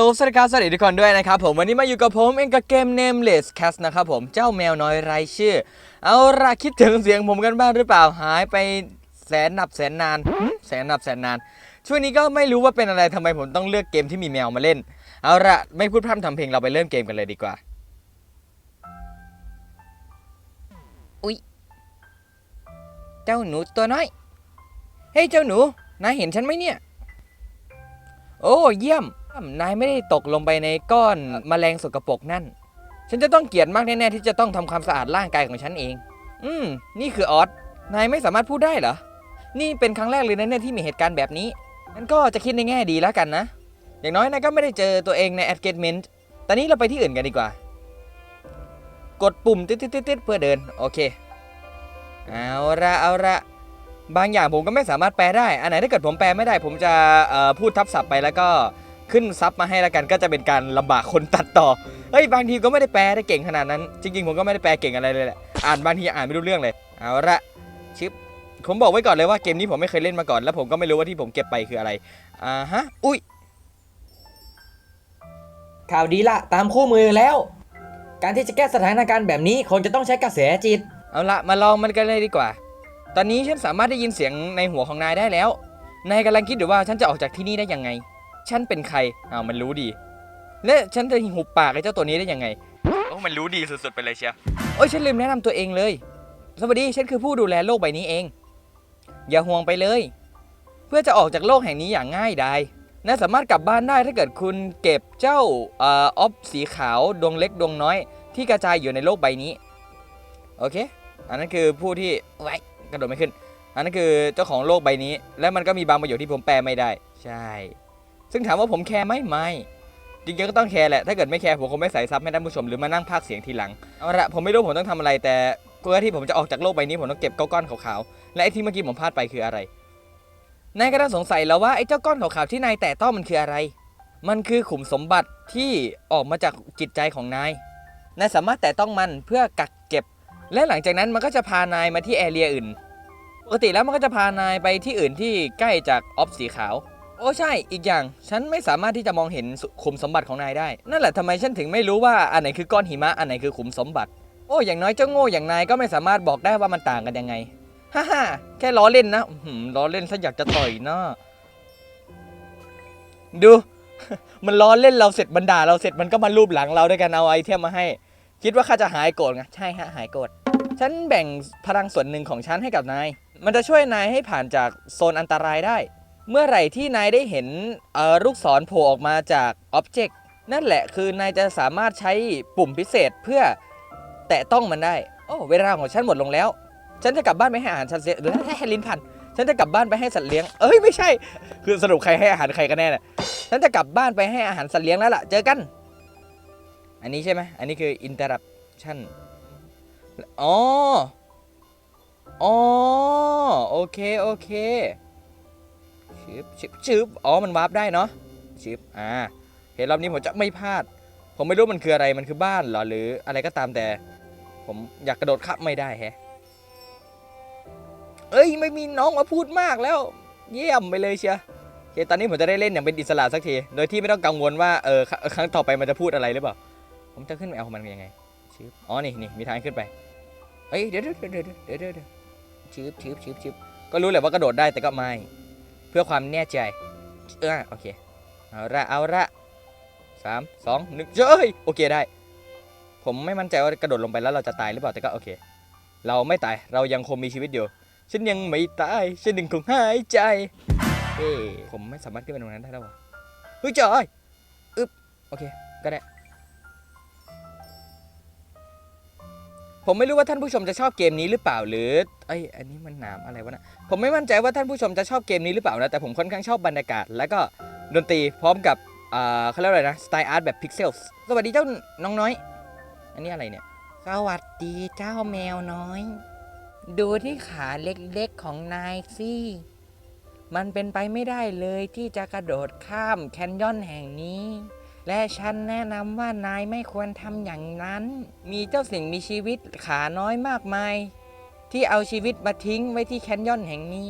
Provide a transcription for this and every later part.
โลสวัสดีครับสวัสดีทุกคนด้วยนะครับผมวันนี้มาอยู่กับผมเองกับเกม Nameless Cast นะครับผมเจ้าแมวน้อยไร้ชื่อ เอาละคิดถึงเสียงผมกันบ้างหรือเปล่าหายไปแสนนับแสนนานแสนนับแสนนาน ช่วงนี้ก็ไม่รู้ว่าเป็นอะไรทำไมผมต้องเลือกเกมที่มีแมวมาเล่น เอาละไม่พูดพร่ำทำเพลงเราไปเริ่มเกมกันเลยดีกว่าอุ๊ยเจ้าหนูตัวน้อยเฮ้ยเจ้าหนูนายเห็นฉันไหมเนี่ย โอ้เยี่ยม นายไม่ได้ตกลงไปในก้อนแมลงสกปรกนั่น ฉันจะต้องเกลียดมากแน่ๆที่จะต้องทำความสะอาดร่างกายของฉันเอง อืม นี่คือออสนายไม่สามารถพูดได้เหรอ นี่เป็นครั้งแรกเลยนะเนี่ยที่มีเหตุการณ์แบบนี้งั้นก็จะคิดในแง่ดีแล้วกันนะ อย่างน้อยนายก็ไม่ได้เจอตัวเองใน engagement ตอนนี้เราไปที่อื่นกันดีกว่า กดปุ่มติดๆๆๆเพื่อเดิน โอเค เอาละเอาละบางอย่างผมก็ไม่สามารถแปลได้ อันไหนถ้าเกิดผมแปลไม่ได้ ผมจะเอ่อพูดทับศัพท์ไปแล้วก็ ขึ้นซับมาให้แล้วกันก็จะเป็นการลำบากคนตัดต่อ เฮ้ยบางทีก็ไม่ได้แปลได้เก่งขนาดนั้น จริงๆ ผมก็ไม่ได้แปลเก่งอะไรเลยแหละ อ่านบางทีอ่านไม่รู้เรื่องเลย เอาละชิป ผมบอกไว้ก่อนเลยว่าเกมนี้ผมไม่เคยเล่นมาก่อน แล้วผมก็ไม่รู้ว่าที่ผมเก็บไปคืออะไร อ่าฮะ อุ้ย ข่าวดีละตามคู่มือแล้ว การที่จะแก้สถานการณ์แบบนี้คงจะต้องใช้กระแสจิต เอาละมาลองมันกันเลยดีกว่า ตอนนี้ฉันสามารถได้ยินเสียงในหัวของนายได้แล้ว นายกำลังคิดอยู่ว่าฉันจะออกจากที่นี่ได้ยังไง ฉันเป็นใครอ้าวมันรู้ดี และฉันจะหุบปากไอ้เจ้าตัวนี้ได้ยังไงโอ้มันรู้ดีสุดๆไปเลยเชียวโอ้ยฉันลืมแนะนำตัวเองเลย สวัสดีฉันคือผู้ดูแลโลกใบนี้เอง อย่าห่วงไปเลย เพื่อจะออกจากโลกแห่งนี้อย่างง่ายดายนายสามารถกลับบ้านได้ถ้าเกิดคุณเก็บเจ้าเออออฟสีขาวดวงเล็กดวงน้อย ที่กระจายอยู่ในโลกใบนี้ โอเค อันนั้นคือผู้ที่ไว้กระโดดไม่ขึ้น อันนั้นคือเจ้าของโลกใบนี้ และมันก็มีบางประโยคที่ผมแปลไม่ได้ ใช่ ซึ่งถามว่าผมแคร์ไหมไม่จริงๆก็ต้องแคร์แหละ ถ้าเกิดไม่แคร์ผมคงไม่ใส่ซับให้ท่านผู้ชมหรือมานั่งพากเสียงทีหลัง เอาละผมไม่รู้ผมต้องทำอะไร แต่เพื่อที่ผมจะออกจากโลกใบนี้ผมต้องเก็บก้อนขาวๆ และไอ้ที่เมื่อกี้ผมพลาดไปคืออะไร นายก็ต้องสงสัยแล้วว่าไอ้เจ้าก้อนขาวๆที่นายแตะต้องมันคืออะไร มันคือขุมสมบัติที่ออกมาจากจิตใจของนาย นายสามารถแตะต้องมันเพื่อกักเก็บ และหลังจากนั้นมันก็จะพานายมาที่แอเรียอื่น ปกติแล้วมันก็จะพานายไปที่อื่นที่ใกล้จากออฟสีขาว โอ้ใช่อีกอย่าง ฉันไม่สามารถที่จะมองเห็นสุขุมสมบัติของนายได้ นั่นแหละทำไมฉันถึงไม่รู้ว่าอันไหนคือก้อนหิมะอันไหนคือขุมสมบัติ โอ้อย่างน้อยเจ้าโง่อย่างนายก็ไม่สามารถบอกได้ว่ามันต่างกันยังไงฮ่าฮ่าแค่ล้อเล่นนะหือล้อเล่นซะอยากจะต่อยหน้าดู มันล้อเล่นเราเสร็จบันดาเราเสร็จมันก็มารูปหลังเราด้วยกันเอาไอเทมมาให้ คิดว่าข้าจะหายโกรธไงใช่ฮะหายโกรธฉันแบ่งพลังส่วนหนึ่งของฉันให้กับนาย มันจะช่วยนายให้ผ่านจากโซนอันตรายได้ เมื่อไหร่ที่นายได้เห็นลูกศรโผล่ออกมาจากอ็อบเจกต์นั่นแหละคือนายจะสามารถใช้ปุ่มพิเศษเพื่อแตะต้องมันได้ โอ้เวลาของฉันหมดลงแล้ว ฉันจะกลับบ้านไปให้อาหารสัตว์เลี้ยงหรือให้ลิ้นพัน ฉันจะกลับบ้านไปให้สัตว์เลี้ยง เอ้ยไม่ใช่ คือสรุปใครให้อาหารใครกันแน่เนี่ยฉันจะกลับบ้านไปให้อาหารสัตว์เลี้ยงแล้วล่ะ เจอกัน อันนี้ใช่ไหมอันนี้คือ interruption อ๋อ อ๋อ โอเค โอเค ชิบชิบชิบอ๋อ มันวาร์ปได้เนาะชิบอ่า เห็นรอบนี้ผมจะไม่พลาด ผมไม่รู้มันคืออะไร มันคือบ้านเหรอ หรืออะไรก็ตามแต่ ผมอยากกระโดดข้ามไม่ได้แฮะ เอ้ย ไม่มีน้องมาพูดมากแล้ว เยี่ยมไปเลยเชียวโอเคตอนนี้ผมจะได้เล่นอย่างเป็นอิสระสักที โดยที่ไม่ต้องกังวลว่า เออ ครั้งต่อไปมันจะพูดอะไรหรือเปล่า ผมจะขึ้นไปเอามันยังไงชิบอ๋อ นี่นี่มีทางขึ้นไป เฮ้ย เดี๋ยวเดี๋ยวเดี๋ยวเดี๋ยวเดี๋ยวเดี๋ยวชิบชิบชิบชิบก็รู้แหละว่ากระโดดได้แต่ก็ไม่ เพื่อความแน่ใจเออโอเค เอาละเอาละสามสองหนึ่งเฮ้ยโอเคได้ ผมไม่มั่นใจว่ากระโดดลงไปแล้วเราจะตายหรือเปล่าแต่ก็โอเค เราไม่ตายเรายังคงมีชีวิตอยู่ฉันยังไม่ตายฉันยังคงหายใจเอ้ผมไม่สามารถขึ้นไปตรงนั้นได้แล้ววะเฮ้ยจอยอึ๊บโอเคก็ได้ผมไม่รู้ว่าท่านผู้ชมจะชอบเกมนี้หรือเปล่าหรือ ไอยอันนี้มันหนามอะไรวะนะผมไม่มั่นใจว่าท่านผู้ชมจะชอบเกมนี้หรือเปล่านะแต่ผมค่อนข้างชอบบรรยากาศ แล้วก็ดนตรีพร้อมกับอ่าเขาเรียกอะไรนะสไตล์อาร์ตแบบพิกเซลสวัสดีเจ้าน้องน้อย อันนี้อะไรเนี่ย สวัสดีเจ้าแมวน้อย ดูที่ขาเล็กๆของนายสิมันเป็นไปไม่ได้เลยที่จะกระโดดข้ามแคนยอนแห่งนี้ และฉันแนะนำว่านายไม่ควรทำอย่างนั้น มีเจ้าสิ่งมีชีวิตขาน้อยมากมาย ที่เอาชีวิตมาทิ้งไว้ที่แคนยอนแห่งนี้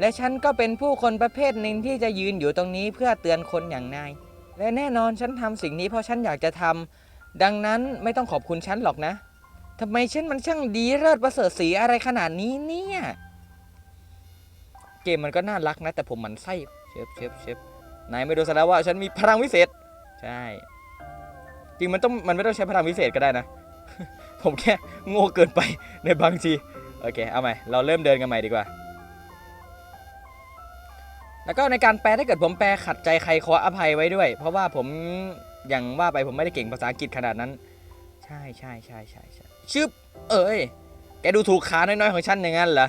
และฉันก็เป็นผู้คนประเภทหนึ่งที่จะยืนอยู่ตรงนี้เพื่อเตือนคนอย่างนาย และแน่นอนฉันทำสิ่งนี้เพราะฉันอยากจะทำดังนั้นไม่ต้องขอบคุณฉันหรอกนะทำไมฉันมันช่างดีเลิศประเสริฐสีอะไรขนาดนี้เนี่ย เกมมันก็น่ารักนะ แต่ผมหมันไส้เชฟเชฟเชฟนายไม่ดูซะแล้วว่าฉันมีพลังวิเศษ ใช่ จริงมันต้องมันไม่ต้องใช้พลังวิเศษก็ได้นะ ผมแค่โง่เกินไปในบางที โอเค เอาใหม่ เราเริ่มเดินกันใหม่ดีกว่า แล้วก็ในการแปลถ้าเกิดผมแปลขัดใจใครขออภัยไว้ด้วย เพราะว่าผมอย่างว่าไปผมไม่ได้เก่งภาษาอังกฤษขนาดนั้น ใช่ใช่ใช่ใช่ใช่ชึบเอ้ย แกดูถูกขาน้อยๆของฉันอย่างนั้นเหรอ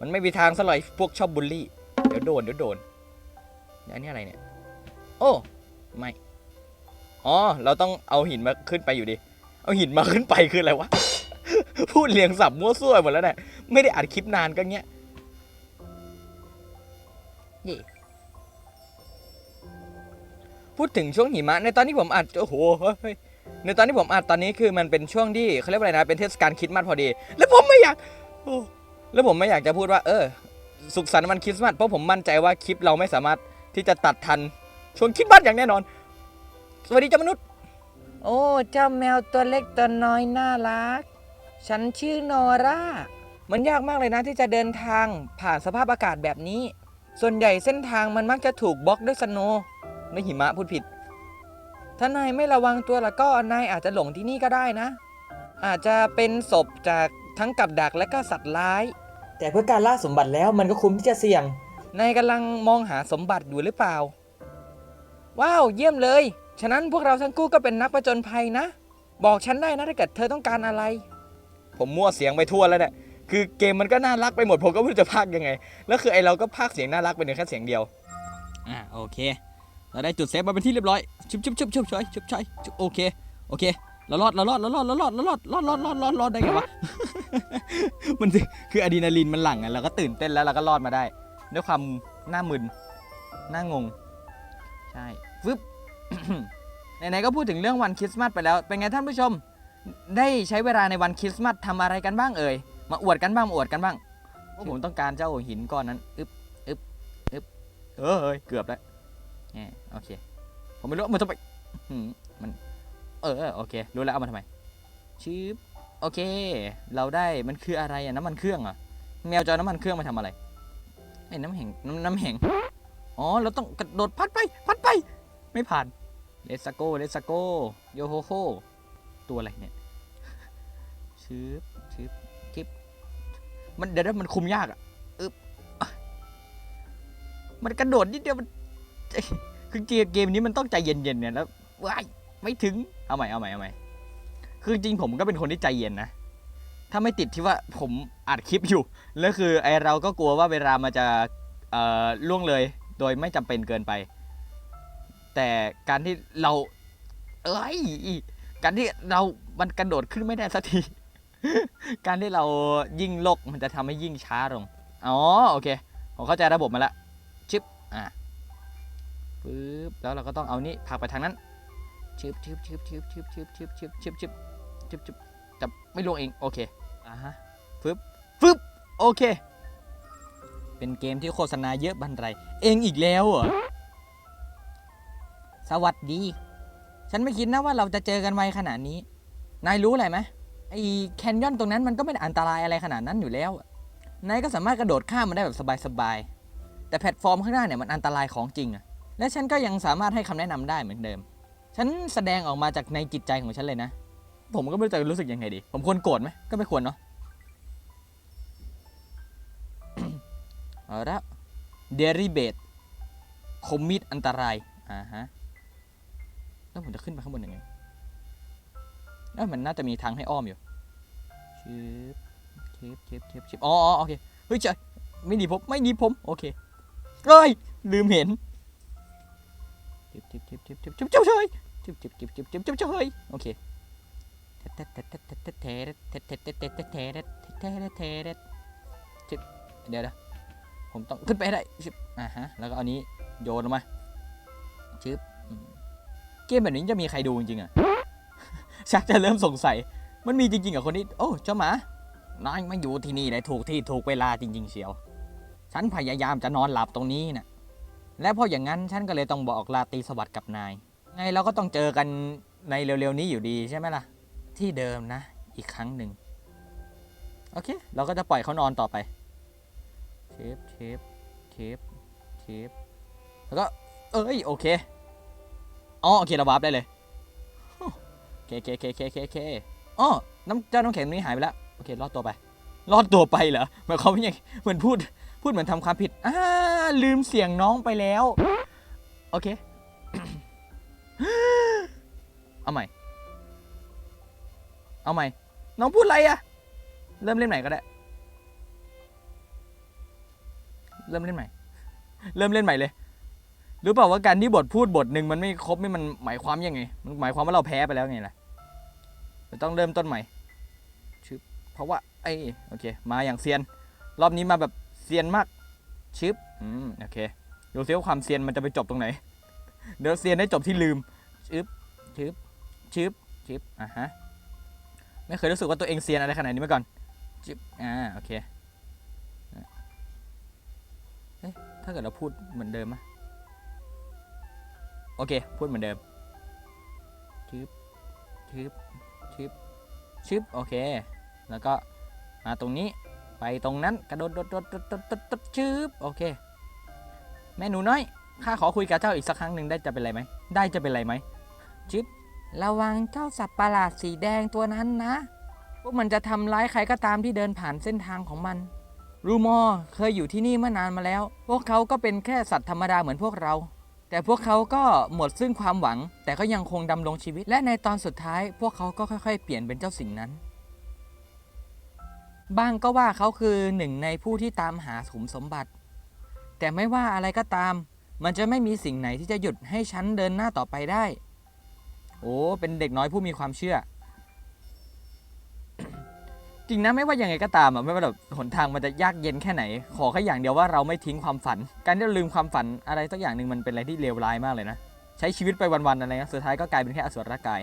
มันไม่มีทางซะเลยพวกชอบบูลลี่ เดี๋ยวโดนเดี๋ยวโดนเดี๋ยอันนี้อะไรเนี่ย โอ้ ไม่ อ๋อ เราต้องเอาหินมาขึ้นไปอยู่ดี เอาหินมาขึ้นไปคืออะไรวะ พูดเรียงสับมั่วซั่วหมดแล้วเนี่ยไม่ได้อัดคลิปนานก็เงี้ยเย่พูดถึงช่วงหิมะ ในตอนที่ผมอัดโอ้โหในตอนที่ผมอัดตอนนี้คือมันเป็นช่วงที่เขาเรียกว่าอะไรนะเป็นเทศกาลคริสต์มาสพอดี แล้วผมไม่อยากแล้วผมไม่อยากจะพูดว่า เออ สุขสันต์วันคริสต์มาสเพราะผมมั่นใจว่าคลิปเราไม่สามารถที่จะตัดทันช่วงคริสต์มาสอย่างแน่นอน สวัสดีเจ้ามนุษย์ โอ้ เจ้าแมวตัวเล็กตัวน้อยน่ารัก ฉันชื่อโนรามันยากมากเลยนะที่จะเดินทางผ่านสภาพอากาศแบบนี้ ส่วนใหญ่เส้นทางมันมักจะถูกบล็อกด้วยสโนว์ด้วยหิมะพูดผิด ถ้านายไม่ระวังตัวแล้วก็นายอาจจะหลงที่นี่ก็ได้นะ อาจจะเป็นศพจากทั้งกับดักและก็สัตว์ร้าย แต่เพื่อการล่าสมบัติแล้วมันก็คุ้มที่จะเสี่ยง นายกำลังมองหาสมบัติอยู่หรือเปล่า ว้าว เยี่ยมเลย ฉะนั้นพวกเราทั้งคู่ก็เป็นนักประจนภัยนะ บอกฉันได้นะถ้าเกิดเธอต้องการอะไร ผมมั่วเสียงไปทั่วแล้วเนี่ยคือเกมมันก็น่ารักไปหมดผมก็ไม่รู้จะพากยังไง แล้วคือไอเราก็พากเสียงน่ารักไปหนึ่งแค่เสียงเดียว อ่าโอเค เราได้จุดเซฟมาเป็นที่เรียบร้อยชุบชุบชุบชุบชอยชุบชอยชุบโอเคโอเคเรารอดเรารอดเรารอดเรารอดเรารอดรอดรอดรอดรอดรอดได้ไงวะมันคืออะดรีนาลีนมันหลั่งอะเราก็ตื่นเต้นแล้วเราก็รอดมาได้ ด้วยความหน้ามึนหน้างง ใช่ฟึบ ไหนๆก็พูดถึงเรื่องวันคริสต์มาสไปแล้ว เป็นไงท่านผู้ชม ได้ใช้เวลาในวันคริสต์มาสทำอะไรกันบ้างเอ่ย มาอวดกันบ้างมาอวดกันบ้างว่าผมต้องการเจ้าหินก้อนนั้น อึบอึบอึบเออเฮ้ย เกือบแล้วแหมโอเค ผมไม่รู้มันจะไปมมัน เออ โอเค รู้แล้วเอามาทำไมชืบโอเค เราได้มันคืออะไรอะน้ำมันเครื่องอะแมวจะเอน้ำมันเครื่องมาทำอะไรไอ้น้ำแข็งน้ำน้ำแข็งอ๋อ เราต้องกระโดดพัดไป พัดไป ไม่ผ่านเลสโกเลสโกโยโฮโฮตัวอะไรเนี่ยชืบชืบทิปมันเดี๋ยวมันคุมยากอะอึบมันกระโดดนิดเดียวมันคือเกมเกมนี้มันต้องใจเย็นๆเนี่ยแล้วว้ายไม่ถึงเอาใหม่เอาใหม่เอาใหม่คือจริงผมก็เป็นคนที่ใจเย็นนะถ้าไม่ติดที่ว่าผมอัดคลิปอยู่แล้วคือไอเราก็กลัวว่าเวลามันจะเอ่อล่วงเลย โดยไม่จำเป็นเกินไป แต่การที่เรา เอ้ยการที่เรามันกระโดดขึ้นไม่ได้สักที การที่เรายิ่งโลกมันจะทำให้ยิ่งช้าลง อ๋อโอเค ผมเข้าใจระบบมาแล้วชิปอะปึ๊บแล้วเราก็ต้องเอานี่ผลักไปทางนั้นชิบชิบชิบชิบชิบชิบชิบชิบชิบชิบชิบชิบจับไม่ลงเองโอเคอ่าฮะฟึบฟึบโอเค เป็นเกมที่โฆษณาเยอะบันไร เองอีกแล้วเหรอ สวัสดี ฉันไม่คิดนะว่าเราจะเจอกันไวขนาดนี้ นายรู้อะไรไหมไอ้แคนยอนตรงนั้นมันก็ไม่ได้อันตรายอะไรขนาดนั้นอยู่แล้ว นายก็สามารถกระโดดข้ามมันได้แบบสบายๆ แต่แพลตฟอร์มข้างหน้าเนี่ยมันอันตรายของจริงอะและฉันก็ยังสามารถให้คำแนะนำได้เหมือนเดิม ฉันแสดงออกมาจากในจิตใจของฉันเลยนะ ผมก็ไม่รู้จะรู้สึกยังไงดี ผมควรโกรธไหมก็ไม่ควรเนาะเอาละเดริเบตคมมิดอันตราย อ่าฮะ แล้วผมจะขึ้นไปข้างบนยังไงเออมันน่าจะมีทางให้อ้อมอยู่ชิปชิปชิปชิปชิปอ๋อโอเค เฮ้ยเจ๊ไม่ดีผม ไม่ดีผม โอเคเอ้ย ลืมเห็นชิปชิปชิปชิปชิปชิปชิปเฉยชิปชิปชิปชิปชิปชิปเฉยโอเคชิปเดี๋ยวนะผมต้องขึ้นไปได้ชิปอ่าฮะ แล้วก็เอานี้โยนลงมาชิป เกมแบบนี้จะมีใครดูจริงๆอะชักจะเริ่มสงสัย มันมีจริงๆกับคนนี้โอ้เจ้าหมานายมาอยู่ที่นี่ได้ถูกที่ถูกเวลาจริง ๆ เชียว ฉันพยายามจะนอนหลับตรงนี้นะและเพราะอย่างนั้นฉันก็เลยต้องบอกลาตีสวัสดิ์กับนาย ไงเราก็ต้องเจอกันในเร็วๆนี้อยู่ดีใช่ไหมล่ะ ที่เดิมนะ อีกครั้งหนึ่งโอเค เราก็จะปล่อยเขานอนต่อไปเชฟเชฟเชฟเชฟแล้วก็ เอ้ย โอเค อ๋อโอเคเราวาร์ปได้เลยโอเคโอเคโอเคโอเคโอเคโอเคอ๋อน้ำเจ้าน้ำแข็งนี้หายไปแล้วโอเครอดตัวไป รอดตัวไปเหรอหมายความว่ายังเหมือนพูดพูดเหมือนทำความผิดอ่าลืมเสียงน้องไปแล้วโอเคเอาใหม่ เอาใหม่ น้องพูดอะไรอะเริ่มเล่นใหม่ก็ได้ เริ่มเล่นใหม่ เริ่มเล่นใหม่เลย รู้เปล่าว่าการที่บทพูดบทหนึ่งมันไม่ครบนี่มันหมายความยังไง มันหมายความว่าเราแพ้ไปแล้วไงล่ะเราต้องเริ่มต้นใหม่ชึบเพราะว่าไอ้โอเค มาอย่างเซียน รอบนี้มาแบบเซียนมากชึบอืมโอเคดูซิว่าความเซียนมันจะไปจบตรงไหน เดี๋ยวเซียนได้จบที่ลืมชึบชึบชึบชึบอะฮะไม่เคยรู้สึกว่าตัวเองเซียนอะไรขนาดนี้มาก่อนชึบอ่าโอเคเอ๊ะถ้าเกิดเราพูดเหมือนเดิมอะ โอเค พูดเหมือนเดิมชึบชึบชึบชึบโอเค แล้วก็มาตรงนี้ไปตรงนั้นกระโดดโดดโดดโดดโดดโดดโดดชึบโอเค แม่หนูน้อยข้าขอคุยกับเจ้าอีกสักครั้งหนึ่งได้จะเป็นไรไหมได้จะเป็นไรไหมชึบระวังเจ้าสัตว์ประหลาดสีแดงตัวนั้นนะพวกมันจะทำร้ายใครก็ตามที่เดินผ่านเส้นทางของมันรูมอร์เคยอยู่ที่นี่เมื่อนานมาแล้ว พวกเขาก็เป็นแค่สัตว์ธรรมดาเหมือนพวกเรา แต่พวกเขาก็หมดซึ่งความหวัง แต่ก็ยังคงดำรงชีวิต และในตอนสุดท้าย พวกเขาก็ค่อยๆ เปลี่ยนเป็นเจ้าสิ่งนั้น บ้างก็ว่าเขาคือหนึ่งในผู้ที่ตามหาสมสมบัติ แต่ไม่ว่าอะไรก็ตาม มันจะไม่มีสิ่งไหนที่จะหยุดให้ฉันเดินหน้าต่อไปได้ โอ้ เป็นเด็กน้อยผู้มีความเชื่อ จริงนะไม่ว่ายังไงก็ตามอะไม่ว่าแบบหนทางมันจะยากเย็นแค่ไหน ขอแค่อย่างเดียวว่าเราไม่ทิ้งความฝัน การที่เราลืมความฝันอะไรสักอย่างหนึ่งมันเป็นอะไรที่เลวร้ายมากเลยนะใช้ชีวิตไปวันๆอะไรนะสุดท้ายก็กลายเป็นแค่อสุรกาย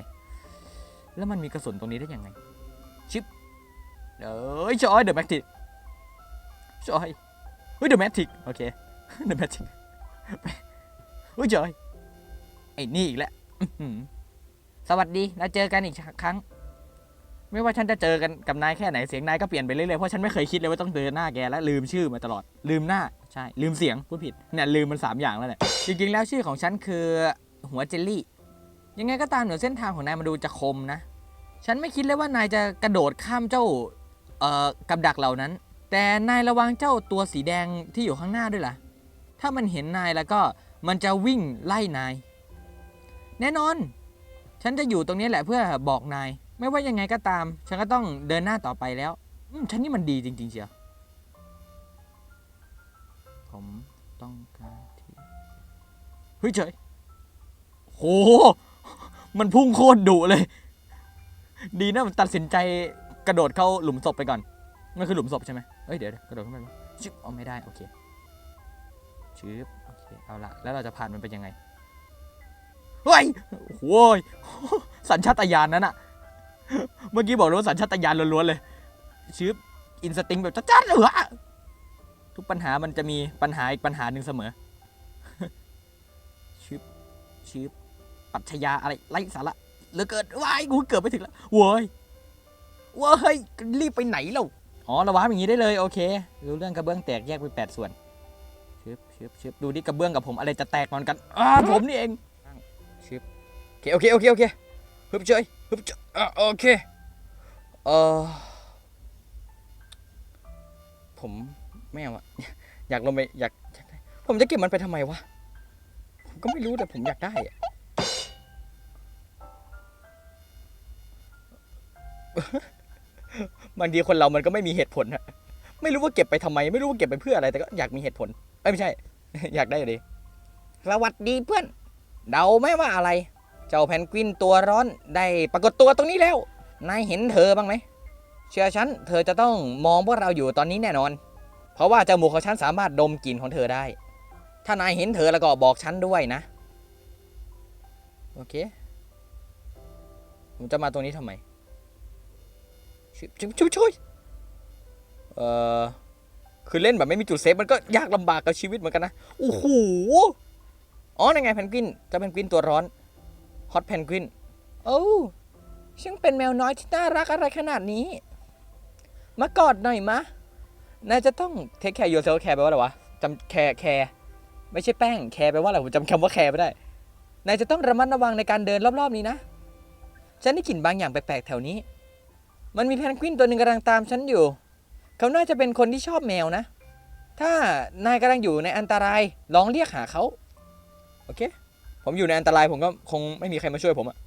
แล้วมันมีกระสุนตรงนี้ได้ยังไง ชิปเอ้ยจอยเดอะแมทริกจอยเฮ้ยเดอะแมทริกโอเคเดอะแมทริกเฮ้ยจอยไอ้นี่อีกแล้วอื้อหือสวัสดีเราเจอกันอีกครั้ง ไม่ว่าฉันจะเจอกันกับนายแค่ไหนเสียงนายก็เปลี่ยนไปเรื่อยๆเพราะฉันไม่เคยคิดเลยว่าต้องเดินหน้าแกและลืมชื่อมาตลอดลืมหน้าใช่ลืมเสียงพูดผิดเนี่ยลืมมัน 3 อย่างแล้วเนี่ยจริงๆแล้วชื่อของฉันคือหัวเจลลี่ ยังไงก็ตามเหนือเส้นทางของนายมาดูจะคมนะ ฉันไม่คิดเลยว่านายจะกระโดดข้ามเจ้าเอ่อกับดักเหล่านั้น แต่นายระวังเจ้าตัวสีแดงที่อยู่ข้างหน้าด้วยล่ะ ถ้ามันเห็นนายแล้วก็มันจะวิ่งไล่นาย แน่นอน ฉันจะอยู่ตรงนี้แหละเพื่อบอกนาย ไม่ว่ายังไงก็ตาม ฉันก็ต้องเดินหน้าต่อไปแล้วอืมฉันนี่มันดีจริง ๆ เชียว ผมต้องการที่เฮ้ยเฉยโห มันพุ่งโคตรดุเลย ดีนะมันตัดสินใจกระโดดเข้าหลุมศพไปก่อนมันคือหลุมศพใช่ไหมเอ้ยเดี๋ยวกระโดดเข้าไปวะชิบเอาไม่ได้โอเคชิบโอเคเอาละแล้วเราจะผ่านมันเป็นยังไงเฮ้ยโว้ยสัญชาตญาณนั้นอะ เมื่อกี้บอกเลยว่าสัญชาตญาณล้วนๆเลยชิบอินสติ้งแบบจัดๆเลยอะทุกปัญหามันจะมีปัญหาอีกปัญหาหนึ่งเสมอชิบชิบปรัชญาอะไรไร้สาระเหลือเกินว้ายกูเกือบไปถึงแล้วโว้ยโว้ยรีบไปไหนเล่าอ๋อราวาร์ปอย่างนี้ได้เลยโอเครู้เรื่องกระเบื้องแตกแยกเป็นแปดส่วนชิบชิบชิบดูดิกระเบื้องกับผมอะไรจะแตกนอนกันอ่าผมนี่เองชิบโอเคโอเคโอเคโอเคฮึบเฉย ฮึบเฉยอะโอเค เออผมไม่เอาอะอยากลงไปอยากอยากได้ผมจะเก็บมันไปทำไมวะ ผมก็ไม่รู้แต่ผมอยากได้อะบางทีคนเรามันก็ไม่มีเหตุผลอะไม่รู้ว่าเก็บไปทำไม ไม่รู้ว่าเก็บไปเพื่ออะไร แต่ก็อยากมีเหตุผลเอ้ยไม่ใช่ อยากได้อยู่ดีสวัสดีเพื่อน เดาไหมว่าอะไร เจ้าแพนกวินตัวร้อนได้ปรากฏตัวตรงนี้แล้ว นายเห็นเธอบ้างไหม เชื่อฉัน เธอจะต้องมองพวกเราอยู่ตอนนี้แน่นอน เพราะว่าจมูกของฉันสามารถดมกลิ่นของเธอได้ ถ้านายเห็นเธอแล้วก็บอกฉันด้วยนะ โอเค ผมจะมาตรงนี้ทำไมช่วยช่วยช่วยวยเอ่อ คือเล่นแบบไม่มีจุดเซฟมันก็ยากลำบากกับชีวิตเหมือนกันนะ โอ้โห อ๋อนั่นไงแพนกวินเจะเป็นกวินตัวร้อน ฮอตเพนกวินโอ้ช่างเป็นแมวน้อยที่น่ารักอะไรขนาดนี้ มากอดหน่อยมะนายจะต้องเทคแคร์ yourself แคร์แปลว่าอะไรวะจำแคร์แคร์ไม่ใช่แป้งแคร์แปลว่าอะไรผมจำคำว่าแคร์ไม่ได้นายจะต้องระมัดระวังในการเดินรอบๆนี้นะฉันได้กลิ่นบางอย่างแปลกๆแถวนี้ มันมีแพนกวินตัวหนึ่งกำลังตามฉันอยู่ เขาน่าจะเป็นคนที่ชอบแมวนะ ถ้านายกำลังอยู่ในอันตรายลองเรียกหาเขา โอเค ผมอยู่ในอันตรายผมก็คงไม่มีใครมาช่วยผมอะ